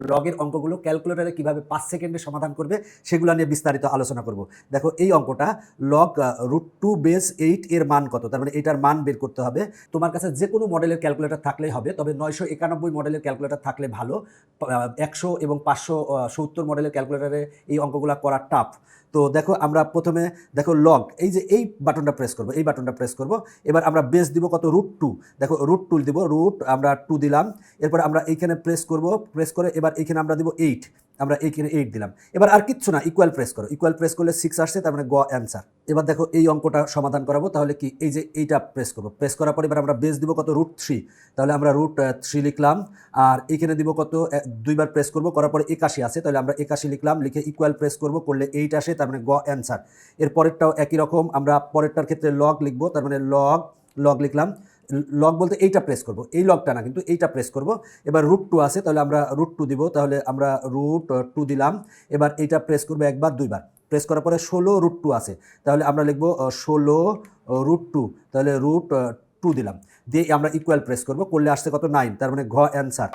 লগের অঙ্কগুলো ক্যালকুলেটারে কীভাবে পাঁচ সেকেন্ডে সমাধান করবে, সেগুলো নিয়ে বিস্তারিত আলোচনা করব। দেখো, এই অঙ্কটা log root two base eight এর মান কত? তার মানে এটার মান বের করতে হবে। তোমার কাছে যে কোনো মডেলের ক্যালকুলেটার থাকলেই হবে, তবে নয়শো একানব্বই মডেলের ক্যালকুলেটার থাকলে ভালো। একশো এবং পাঁচশো সত্তর মডেলের ক্যালকুলেটরে এই অঙ্কগুলো করা টাফ তো দেখো, আমরা প্রথমে, দেখো লগ এই যে এই বাটনটা প্রেস করব, এই বাটনটা প্রেস করব। এবার আমরা বেস দিব কত? রুট টু দেখো রুট টু দিব রুট আমরা টু দিলাম। এরপর আমরা এইখানে প্রেস করব প্রেস করে এবার এইখানে আমরা দিব এইট আমরা এইখানে এইট দিলাম। এবার আর কিচ্ছু না ইকুয়াল প্রেস করো। ইকুয়াল প্রেস করলে সিক্স আসছে, তার মানে গ অ্যান্সার এবার দেখো এই অঙ্কটা সমাধান করাবো, তাহলে কি এই যে এইটা প্রেস করব। প্রেস করার পর এবার আমরা বেস দিব কত? রুট থ্রি তাহলে আমরা রুট থ্রি লিখলাম, আর এইখানে দিব কত? দুইবার প্রেস করব, করার পরে একাশি আছে তাহলে আমরা একাশি লিখলাম, লিখে ইকুয়াল প্রেস করব, করলে এইট আসে, তার মানে গ অ্যান্সার এর পরেরটাও একই রকম, আমরা পরেরটার ক্ষেত্রে লগ লিখব, তার মানে লগ লগ লিখলাম। লগ বলতে এইটা প্রেস করব। এই লকটা না, কিন্তু এইটা প্রেস করব। এবার রুট টু আছে, তাহলে আমরা রুট টু দিব। তাহলে আমরা রুট টু দিলাম। এবার এইটা প্রেস করব একবার, দুইবার। প্রেস করার পরে ষোলো রুট টু আছে। তাহলে আমরা লিখব ষোলো রুট টু তাহলে রুট টু দিলাম। দিয়ে আমরা ইকুয়াল প্রেস করব। করলে আসছে কত? নাইন তার মানে ঘ অ্যান্সার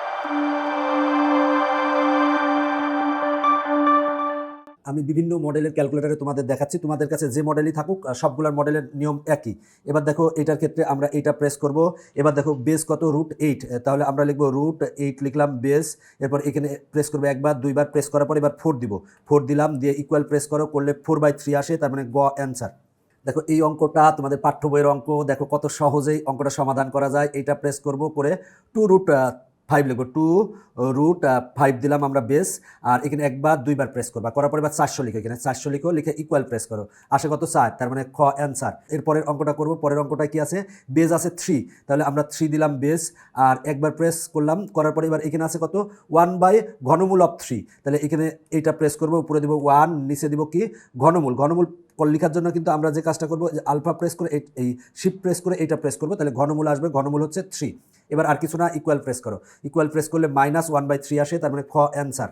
আমি বিভিন্ন মডেলের ক্যালকুলেটারে তোমাদের দেখাচ্ছি। তোমাদের কাছে যে মডেলই থাকুক সবগুলোর মডেলের নিয়ম একই। এবার দেখো, এটার ক্ষেত্রে আমরা এইটা প্রেস করব। এবার দেখো বেস কত? রুট এইট তাহলে আমরা লিখব রুট এইট লিখলাম বেস এরপর এখানে প্রেস করব একবার, দুইবার প্রেস করার পর এবার ফোর দিব। ফোর দিলাম, দিয়ে ইকুয়াল প্রেস করো, করলে ফোর বাই থ্রি আসে, তার মানে গ অ্যান্সার দেখো, এই অঙ্কটা তোমাদের পাঠ্য বইয়ের অঙ্ক। দেখো, কত সহজেই অঙ্কটা সমাধান করা যায়। এইটা প্রেস করব করে টু রুট ফাইভ লিখব টু রুট ফাইভ দিলাম আমরা বেস আর এখানে একবার, দুইবার প্রেস করবা। করার পরে এবার চারশো লিখো এখানে। চারশো লিখো লিখে ইকুয়াল প্রেস করো। আসে কত চার? তার মানে খ অ্যান্সার এরপরের অঙ্কটা করব। পরের অঙ্কটা কি আছে? বেস আছে থ্রি তাহলে আমরা থ্রি দিলাম বেস আর একবার প্রেস করলাম। করার পরে এবার এখানে আছে কত? ওয়ান বাই ঘনমূল অফ থ্রি তাহলে এখানে এইটা প্রেস করব, উপরে দিব ওয়ান নিচে দিব কি? ঘনমূল। ঘনমূল লেখার জন্য কিন্তু আমরা যে কাজটা করব আলফা প্রেস করে এই- শিপ প্রেস করে এইটা প্রেস করব, তাহলে ঘনমূল আসবে, ঘনমূল হচ্ছে থ্রি এবার আর কিছু না ইকুয়াল প্রেস করো। ইকুয়াল প্রেস করলে মাইনাস ওয়ান বাই থ্রি আসে, তার মানে খ অ্যান্সার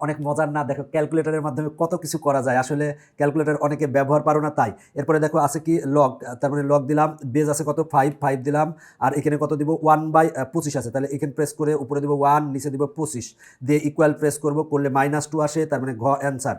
অনেক মজার না, দেখো ক্যালকুলেটরের মাধ্যমে কত কিছু করা যায়। আসলে ক্যালকুলেটর অনেকে ব্যবহার পারো না তাই। এরপরে দেখো আছে কি লগ তার মানে লগ দিলাম বেজ আছে কত? ফাইভ ফাইভ দিলাম, আর এখানে কত দিব? ওয়ান বাই পঁচিশ আছে। তাহলে এখানে প্রেস করে উপরে দিব ওয়ান নিচে দিব পঁচিশ। দিয়ে ইকুয়াল প্রেস করব, করলে মাইনাস টু আসে, তার মানে ঘ অ্যান্সার